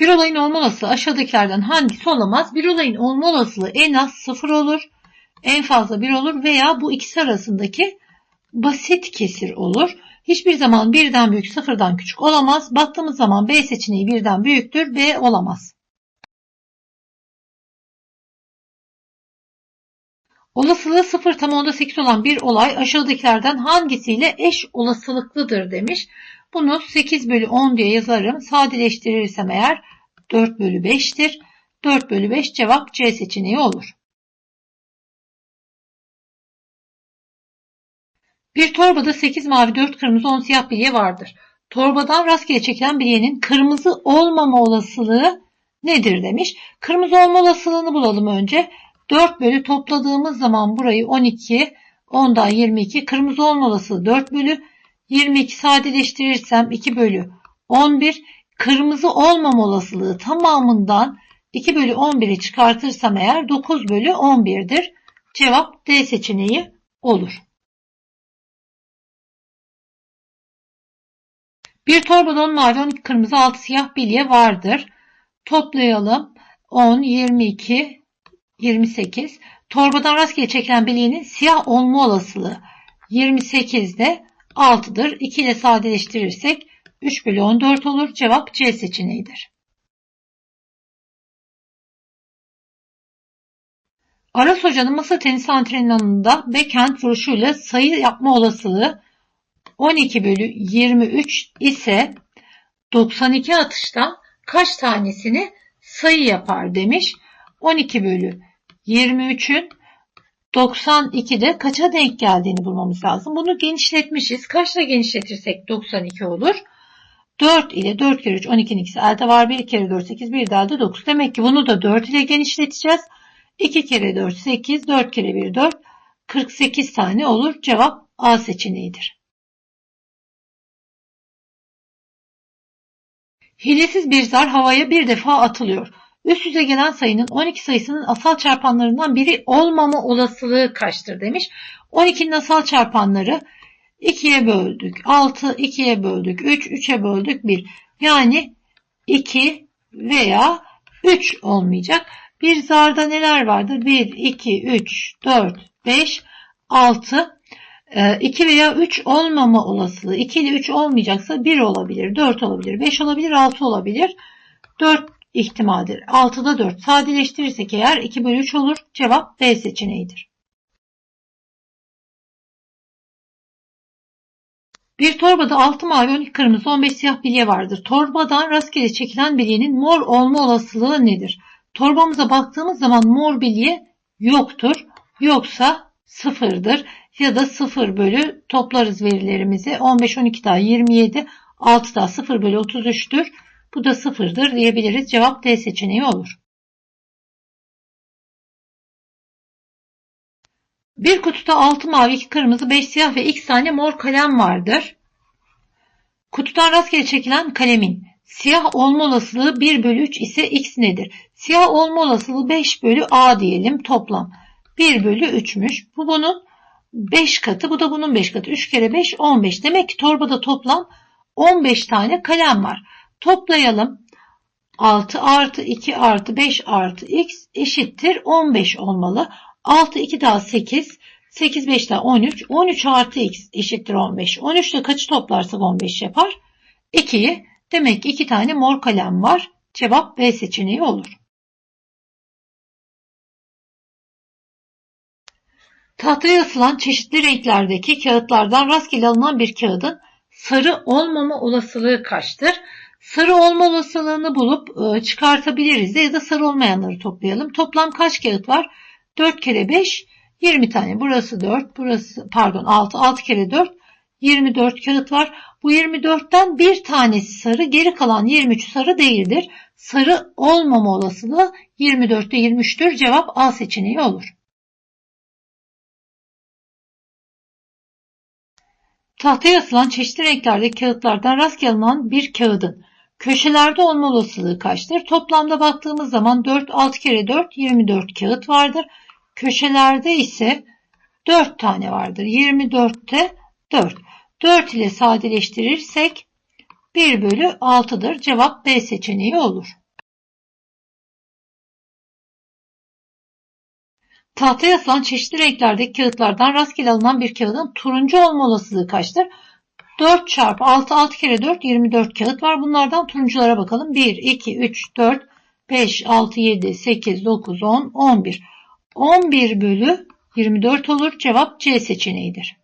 Bir olayın olma olasılığı aşağıdakilerden hangisi olamaz? Bir olayın olma olasılığı en az sıfır olur, en fazla bir olur veya bu ikisi arasındaki basit kesir olur. Hiçbir zaman birden büyük sıfırdan küçük olamaz. Baktığımız zaman B seçeneği birden büyüktür, B olamaz. Olasılığı 0 tam onda 8 olan bir olay aşağıdakilerden hangisiyle eş olasılıklıdır demiş. Bunu 8 bölü 10 diye yazarım. Sadeleştirirsem eğer 4 bölü 5'tir. 4 bölü 5 cevap C seçeneği olur. Bir torbada 8 mavi 4 kırmızı 10 siyah bilye vardır. Torbadan rastgele çekilen bilyenin kırmızı olmama olasılığı nedir demiş. Kırmızı olma olasılığını bulalım önce. 4 bölü topladığımız zaman burayı 12, 10'dan 22. Kırmızı olma olasılığı 4 bölü. 22 sadeleştirirsem 2 bölü 11. Kırmızı olmama olasılığı tamamından 2 bölü 11'i çıkartırsam eğer 9 bölü 11'dir. Cevap D seçeneği olur. Bir torbada 10 mavi 12 kırmızı 6 siyah bilye vardır. Toplayalım. 10, 22, 28. Torbadan rastgele çekilen bilyenin siyah olma olasılığı 28'de 6'dır. 2 ile sadeleştirirsek 3 bölü 14 olur. Cevap C seçeneğidir. Aras Hoca'nın masa tenisi antrenmanında backhand vuruşuyla sayı yapma olasılığı 12 bölü 23 ise 92 atıştan kaç tanesini sayı yapar demiş. 12 bölü 23'ün 92'de kaça denk geldiğini bulmamız lazım. Bunu genişletmişiz. Kaçla genişletirsek 92 olur. 4 ile 4 kere 3 12'nin ikisi elde var. 1 kere 4 8 bir de elde 9. Demek ki bunu da 4 ile genişleteceğiz. 2 kere 4 8 4 kere 1 4 48 tane olur. Cevap A seçeneğidir. Hilesiz bir zar havaya bir defa atılıyor. Üst üste gelen sayının 12 sayısının asal çarpanlarından biri olmama olasılığı kaçtır demiş. 12'nin asal çarpanları 2'ye böldük. 6, 2'ye böldük. 3, 3'e böldük. 1. Yani 2 veya 3 olmayacak. Bir zarda neler vardır? 1, 2, 3, 4, 5, 6. 2 veya 3 olmama olasılığı. 2 ile 3 olmayacaksa 1 olabilir, 4 olabilir, 5 olabilir, 6 olabilir. 4 ihtimaldir. 6'da 4 sadeleştirirsek eğer 2 bölü 3 olur. Cevap B seçeneğidir. Bir torbada 6 mavi 12 kırmızı 15 siyah bilye vardır. Torbadan rastgele çekilen bilyenin mor olma olasılığı nedir? Torbamıza baktığımız zaman mor bilye yoktur. Yoksa sıfırdır. Ya da 0 bölü toplarız verilerimizi. 15, 12 daha 27, 6 daha 0 bölü 33'tür. Bu da sıfırdır diyebiliriz. Cevap D seçeneği olur. Bir kutuda 6 mavi, 2 kırmızı, 5 siyah ve x tane mor kalem vardır. Kutudan rastgele çekilen kalemin siyah olma olasılığı 1 bölü 3 ise x nedir? Siyah olma olasılığı 5 bölü a diyelim toplam. 1 bölü 3'müş. Bu bunun 5 katı. Bu da bunun 5 katı. 3 kere 5 15. Demek ki torbada toplam 15 tane kalem var. Toplayalım. 6 artı 2 artı 5 artı x eşittir 15 olmalı. 6 2 daha 8. 8 5 daha 13. 13 artı x eşittir 15. 13 ile kaçı toplarsak 15 yapar? 2'yi. Demek ki 2 tane mor kalem var. Cevap B seçeneği olur. Tahtaya asılan çeşitli renklerdeki kağıtlardan rastgele alınan bir kağıdın sarı olmama olasılığı kaçtır? Sarı olma olasılığını bulup e, çıkartabiliriz de ya da sarı olmayanları toplayalım. Toplam kaç kağıt var? 4 kere 5 20 tane. Burası 4, burası pardon 6, 6 kere 4 24 kağıt var. Bu 24'ten bir tanesi sarı, geri kalan 23 sarı değildir. Sarı olmama olasılığı 24'te 23'tür. Cevap A seçeneği olur. Tahtaya asılan çeşitli renklerdeki kağıtlardan rastgele alınan bir kağıdın Köşelerde olma olasılığı kaçtır? Toplamda baktığımız zaman 4 6 kere 4 24 kağıt vardır. Köşelerde ise 4 tane vardır. 24'te 4. 4 ile sadeleştirirsek 1 bölü 6'dır. Cevap B seçeneği olur. Tahtaya asılan çeşitli renklerdeki kağıtlardan rastgele alınan bir kağıdın turuncu olma olasılığı kaçtır? 4 çarpı 6, 6 kere 4, 24 kağıt var. Bunlardan turunculara bakalım. 1, 2, 3, 4, 5, 6, 7, 8, 9, 10, 11. 11 bölü 24 olur. Cevap C seçeneğidir.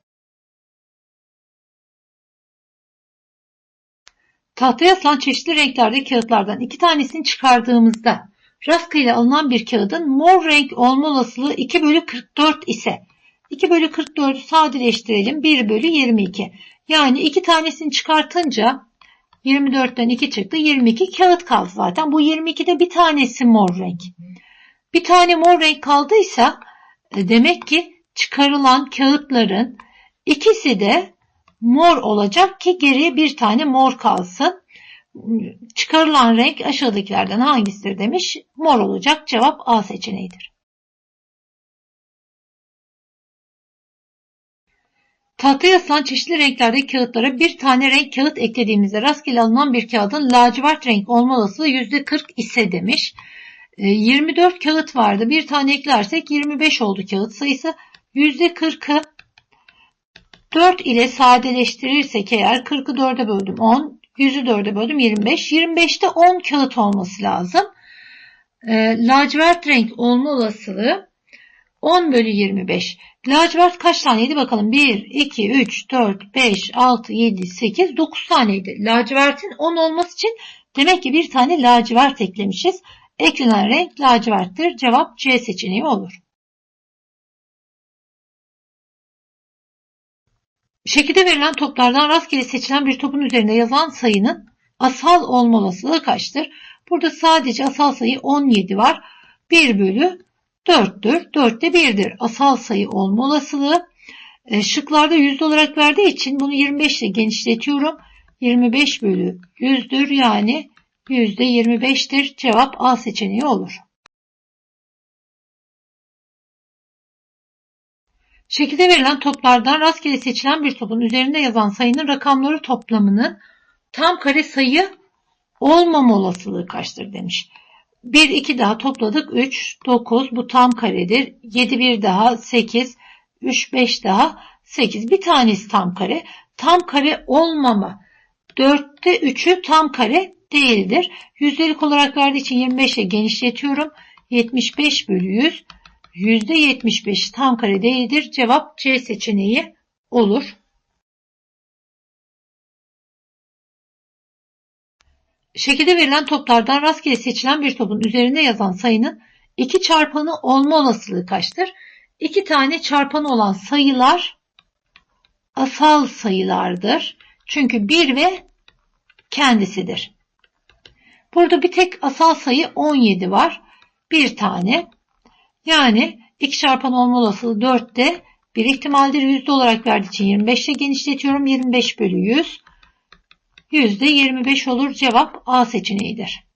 Tahtaya asılan çeşitli renklerdeki kağıtlardan iki tanesini çıkardığımızda rastgele alınan bir kağıdın mor renk olma olasılığı 2 bölü 44 ise 2 bölü 44'ü sadeleştirelim. 1 bölü 22. Yani iki tanesini çıkartınca 24'ten 2 çıktı. 22 kağıt kaldı zaten. Bu 22'de bir tanesi mor renk. Bir tane mor renk kaldıysa e, demek ki çıkarılan kağıtların ikisi de mor olacak ki geriye bir tane mor kalsın. Çıkarılan renk aşağıdakilerden hangisidir demiş. Mor olacak. Cevap A seçeneğidir. Tahtaya asılan çeşitli renklerdeki kağıtlara bir tane renk kağıt eklediğimizde rastgele alınan bir kağıdın lacivert renk olma olasılığı %40 ise demiş. 24 e, kağıt vardı. Bir tane eklersek 25 oldu kağıt sayısı. %40'ı 4 ile sadeleştirirsek eğer 40'ı 4'e böldüm 10, 100'ü 4'e böldüm 25. 25'te 10 kağıt olması lazım. E, lacivert renk olma olasılığı 10 bölü 25. Lacivert kaç taneydi bakalım. 1, 2, 3, 4, 5, 6, 7, 8, 9 taneydi. Lacivertin 10 olması için demek ki bir tane lacivert eklemişiz. Eklenen renk laciverttir. Cevap C seçeneği olur. Şekilde verilen toplardan rastgele seçilen bir topun üzerinde yazan sayının asal olma olasılığı kaçtır? Burada sadece asal sayı 17 var. 1 bölü 4'tür. 4 de 1'dir. Asal sayı olma olasılığı. E, şıklarda yüzde olarak verdiği için bunu 25 ile genişletiyorum. 25 bölü 100'dür. Yani yüzde 25'tir. Cevap A seçeneği olur. Şekilde verilen toplardan rastgele seçilen bir topun üzerinde yazan sayının rakamları toplamının tam kare sayı olmama olasılığı kaçtır demiş. 1 2 daha topladık 3 9 bu tam karedir. 7 bir daha 8 3 5 daha 8 bir tanesi tam kare. Tam kare olmama 4'te 3'ü tam kare değildir. Yüzdelik olarak verdiği için 25 ile genişletiyorum. 75 bölü 100 %75 tam kare değildir. Cevap C seçeneği olur. Şekilde verilen toplardan rastgele seçilen bir topun üzerinde yazan sayının iki çarpanı olma olasılığı kaçtır? İki tane çarpanı olan sayılar asal sayılardır. Çünkü 1 ve kendisidir. Burada bir tek asal sayı 17 var. Bir tane. Yani 2 çarpan olma olasılığı 4'te bir ihtimaldir. Yüzde olarak verdiği için 25 ile genişletiyorum. 25 bölü 100 %25 olur. Cevap A seçeneğidir.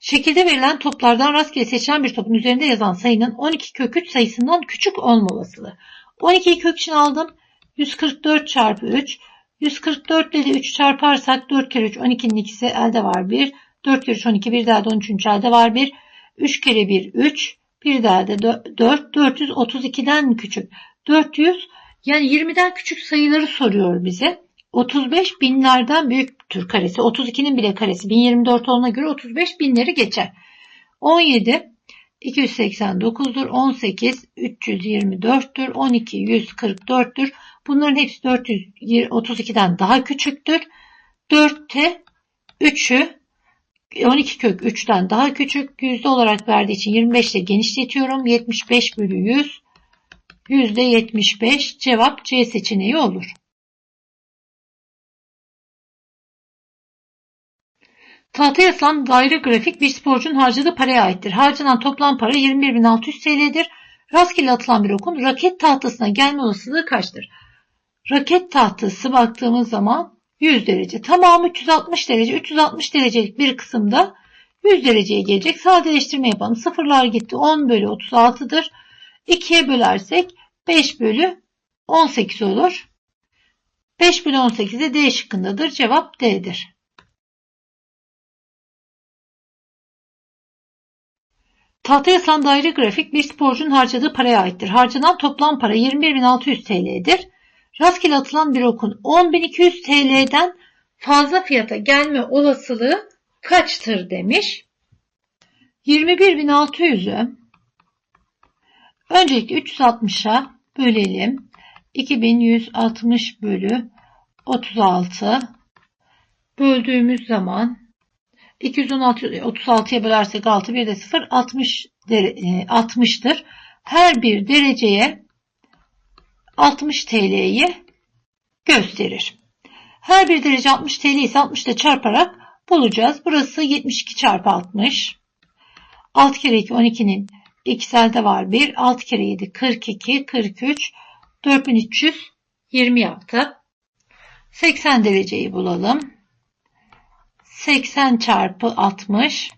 Şekilde verilen toplardan rastgele seçilen bir topun üzerinde yazan sayının 12 kök 3 sayısından küçük olma olasılığı. 12'yi kök için aldım. 144 çarpı 3. 144 ile 3 çarparsak 4 kere 3 12'nin ikisi elde var 1. 4 kere 3 12 bir daha da 13. elde var 1. 3 kere 1 3. Bir daha da 4. 432'den küçük. 400 yani 20'den küçük sayıları soruyor bize. 35 binlerden büyüktür karesi. 32'nin bile karesi 1024 olduğuna göre 35 binleri geçer. 17 289'dur. 18 324'tür. 12 144'tür. Bunların hepsi 432'den daha küçüktür. 4'te 3'ü 12 kök 3'ten daha küçük. Yüzde olarak verdiği için 25 ile genişletiyorum. 75 bölü 100 %75 cevap C seçeneği olur. Tahtaya asılan daire grafik bir sporcunun harcadığı paraya aittir. Harcanan toplam para 21.600 TL'dir. Rastgele atılan bir okun raket tahtasına gelme olasılığı kaçtır? Raket tahtası baktığımız zaman 100 derece. Tamamı 360 derece. 360 derecelik bir kısımda 100 dereceye gelecek. Sadeleştirme yapalım. Sıfırlar gitti. 10 bölü 36'dır. 2'ye bölersek 5 bölü 18 olur. 5 bölü 18 de D şıkkındadır. Cevap D'dir. Tahtaya yazılan daire grafik bir sporcunun harcadığı paraya aittir. Harcanan toplam para 21.600 TL'dir. Rastgele atılan bir okun 10.200 TL'den fazla fiyata gelme olasılığı kaçtır demiş. 21.600'ü öncelikle 360'a bölelim. 2160 bölü 36 böldüğümüz zaman 216 36'ya bölersek 6 bir de 0 60 60'tır. Her bir dereceye 60 TL'yi gösterir. Her bir derece 60 TL ise 60 ile çarparak bulacağız. Burası 72 çarpı 60. 6 kere 2 12'nin ikiselde var 1. 6 kere 7 42 43 4320 yaptı. 80 dereceyi bulalım. 80 çarpı 60.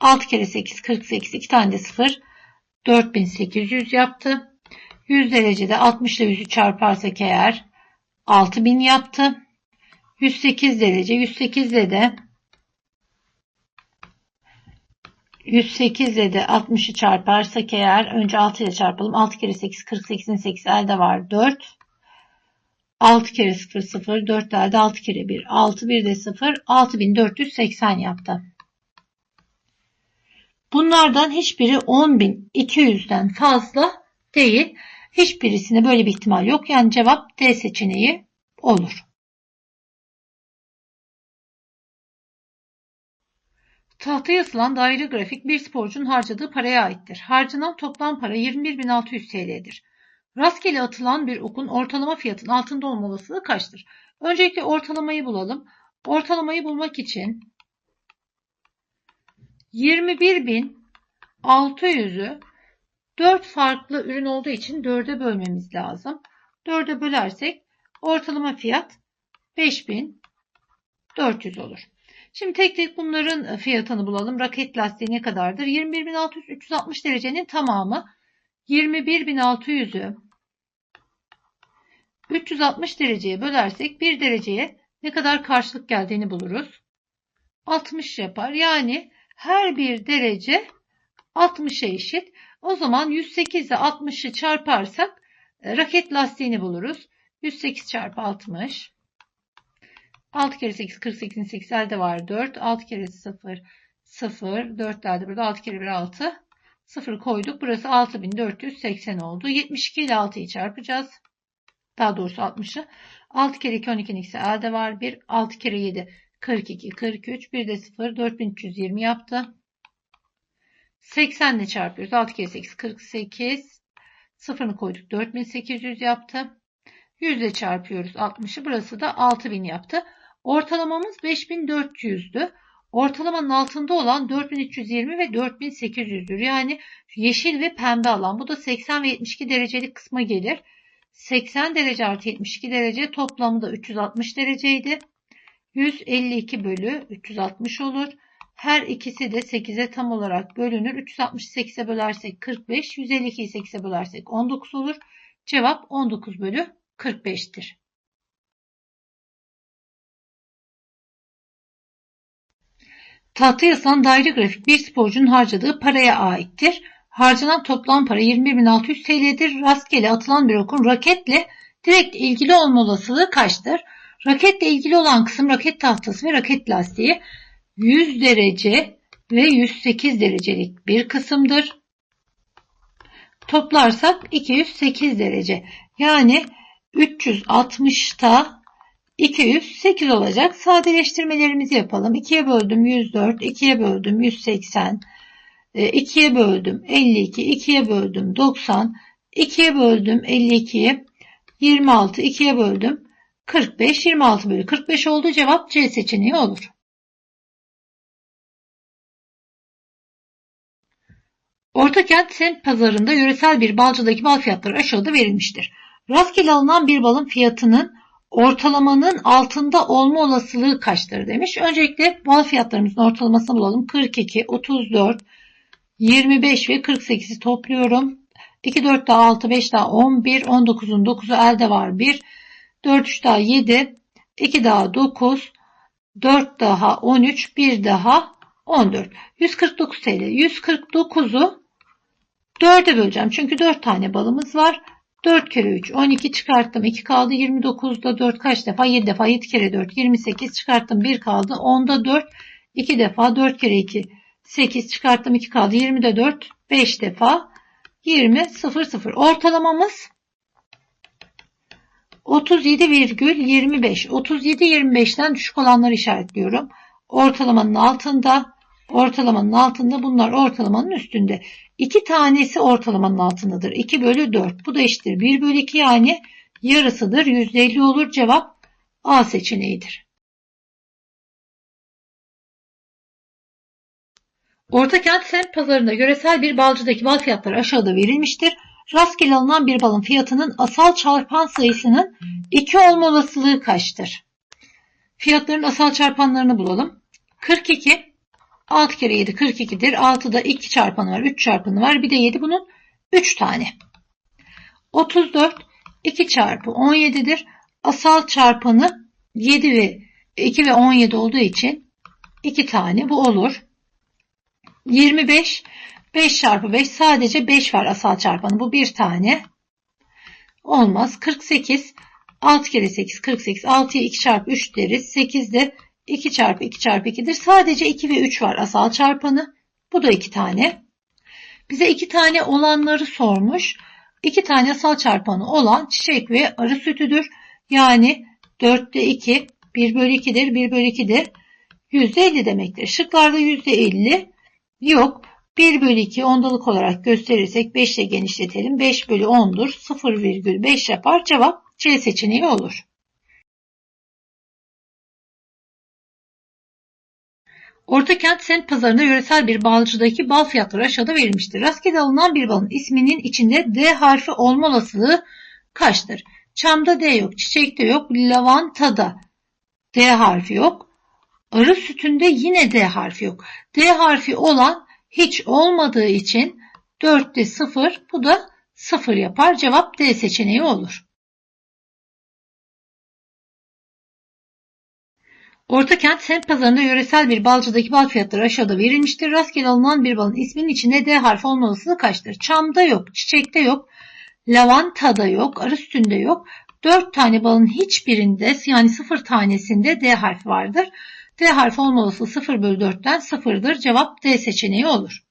6 kere 8 48 2 tane de 0 4800 yaptı. 100 derecede 60 ile 100'ü çarparsak eğer 6000 yaptı. 108 derece 108 ile de 108 ile de 60'ı çarparsak eğer önce 6 ile çarpalım. 6 kere 8 48'in 8 elde var 4. 6 kere 0 0 4 elde 6 kere 1 6 1 de 0 6480 yaptı. Bunlardan hiçbiri 10.200'den fazla değil. Hiçbirisinde böyle bir ihtimal yok. Yani cevap D seçeneği olur. Tahtaya yazılan daire grafik bir sporcunun harcadığı paraya aittir. Harcanan toplam para 21.600 TL'dir. Rastgele atılan bir okun ortalama fiyatın altında olma olasılığı kaçtır? Öncelikle ortalamayı bulalım. Ortalamayı bulmak için 21.600'ü 4 farklı ürün olduğu için 4'e bölmemiz lazım. 4'e bölersek ortalama fiyat 5400 olur. Şimdi tek tek bunların fiyatını bulalım. Raket lastiği ne kadardır? 21.600 360 derecenin tamamı 21.600'ü 360 dereceye bölersek 1 dereceye ne kadar karşılık geldiğini buluruz. 60 yapar. Yani her bir derece 60'a eşit. O zaman 108 ile 60'ı çarparsak e, raket lastiğini buluruz. 108 çarpı 60. 6 kere 8 48'in 8 elde var 4. 6 kere 0 0 4 elde burada 6 kere 1 6. 0 koyduk. Burası 6480 oldu. 72 ile 6'yı çarpacağız. Daha doğrusu 60'ı. 6 kere 2 12'nin ikisi elde var 1. 6 kere 7 42 43. Bir de 0 4320 yaptı. 80 ile çarpıyoruz. 6 kere 8 48. Sıfırını koyduk. 4800 yaptı. 100 ile çarpıyoruz 60'ı. Burası da 6000 yaptı. Ortalamamız 5400'dü. Ortalamanın altında olan 4320 ve 4800'dür. Yani yeşil ve pembe alan. Bu da 80 ve 72 derecelik kısma gelir. 80 derece artı 72 derece toplamı da 360 dereceydi. 152 bölü 360 olur. Her ikisi de 8'e tam olarak bölünür. 360'ı 8'e bölersek 45, 152'yi 8'e bölersek 19 olur. Cevap 19 bölü 45'tir. Tahta yazılan daire grafik bir sporcunun harcadığı paraya aittir. Harcanan toplam para 21.600 TL'dir. Rastgele atılan bir okun raketle direkt ilgili olma olasılığı kaçtır? Raketle ilgili olan kısım raket tahtası ve raket lastiği 100 derece ve 108 derecelik bir kısımdır. Toplarsak 208 derece. Yani 360'ta 208 olacak. Sadeleştirmelerimizi yapalım. 2'ye böldüm 104, 2'ye böldüm 180, 2'ye böldüm 52, 2'ye böldüm 90, 2'ye böldüm 52'yi 26, 2'ye böldüm 45, 26 bölü 45 oldu. Cevap C seçeneği olur. Ortakent semt pazarında yöresel bir balcıdaki bal fiyatları aşağıda verilmiştir. Rastgele alınan bir balın fiyatının ortalamanın altında olma olasılığı kaçtır demiş. Öncelikle bal fiyatlarımızın ortalamasını bulalım. 42, 34, 25 ve 48'i topluyorum. 2, 4 daha 6, 5 daha 11, 19'un 9'u elde var 1, 4, 3 daha 7, 2 daha 9, 4 daha 13, 1 daha 14. 149 TL. 149'u 4'e böleceğim. Çünkü 4 tane balımız var. 4 kere 3 12 çıkarttım. 2 kaldı. 29'da 4 kaç defa? 7 defa. 7 kere 4 28 çıkarttım. 1 kaldı. 10'da 4 2 defa. 4 kere 2 8 çıkarttım. 2 kaldı. 20'de 4 5 defa. 20 0 0. Ortalamamız 37,25. 37 25'ten düşük olanları işaretliyorum. Ortalamanın altında, ortalamanın altında bunlar ortalamanın üstünde. 2 tanesi ortalamanın altındadır. 2 bölü 4. Bu da eşittir. 1 bölü 2 yani yarısıdır. %50 olur. Cevap A seçeneğidir. Ortakent semt pazarında yöresel bir balcıdaki bal fiyatları aşağıda verilmiştir. Rastgele alınan bir balın fiyatının asal çarpan sayısının 2 olma olasılığı kaçtır? Fiyatların asal çarpanlarını bulalım. 42 6 kere 7 42'dir. 6'da 2 çarpanı var, 3 çarpanı var. Bir de 7 bunun 3 tane. 34 2 çarpı 17'dir. Asal çarpanı 7 ve 2 ve 17 olduğu için 2 tane bu olur. 25 5 çarpı 5 sadece 5 var asal çarpanı. Bu bir tane. Olmaz. 48 6 kere 8 48. 6'ya 2 çarpı 3 deriz. 8 de 2 çarpı 2 çarpı 2'dir. Sadece 2 ve 3 var asal çarpanı. Bu da 2 tane. Bize 2 tane olanları sormuş. 2 tane asal çarpanı olan çiçek ve arı sütüdür. Yani 4'te 2 1 bölü 2'dir. 1 bölü 2'dir. %50 demektir. Şıklarda %50 yok. 1 bölü 2 ondalık olarak gösterirsek 5 ile genişletelim. 5 bölü 10'dur. 0,5 yapar. Cevap C seçeneği olur. Ortakent Sent Pazarında yöresel bir balcıdaki bal fiyatları aşağıda verilmiştir. Rastgele alınan bir balın isminin içinde D harfi olma olasılığı kaçtır? Çamda D yok, çiçekte yok, lavantada D harfi yok. Arı sütünde yine D harfi yok. D harfi olan hiç olmadığı için 4'te 0 bu da 0 yapar. Cevap D seçeneği olur. Ortakent semt pazarında yöresel bir balcıdaki bal fiyatları aşağıda verilmiştir. Rastgele alınan bir balın isminin içinde D harfi olma olasılığı kaçtır? Çamda yok, çiçekte yok, lavantada yok, arı sütünde yok. 4 tane balın hiçbirinde yani 0 tanesinde D harfi vardır. D harfi olma olasılığı 0 bölü 4'ten 0'dır. Cevap D seçeneği olur.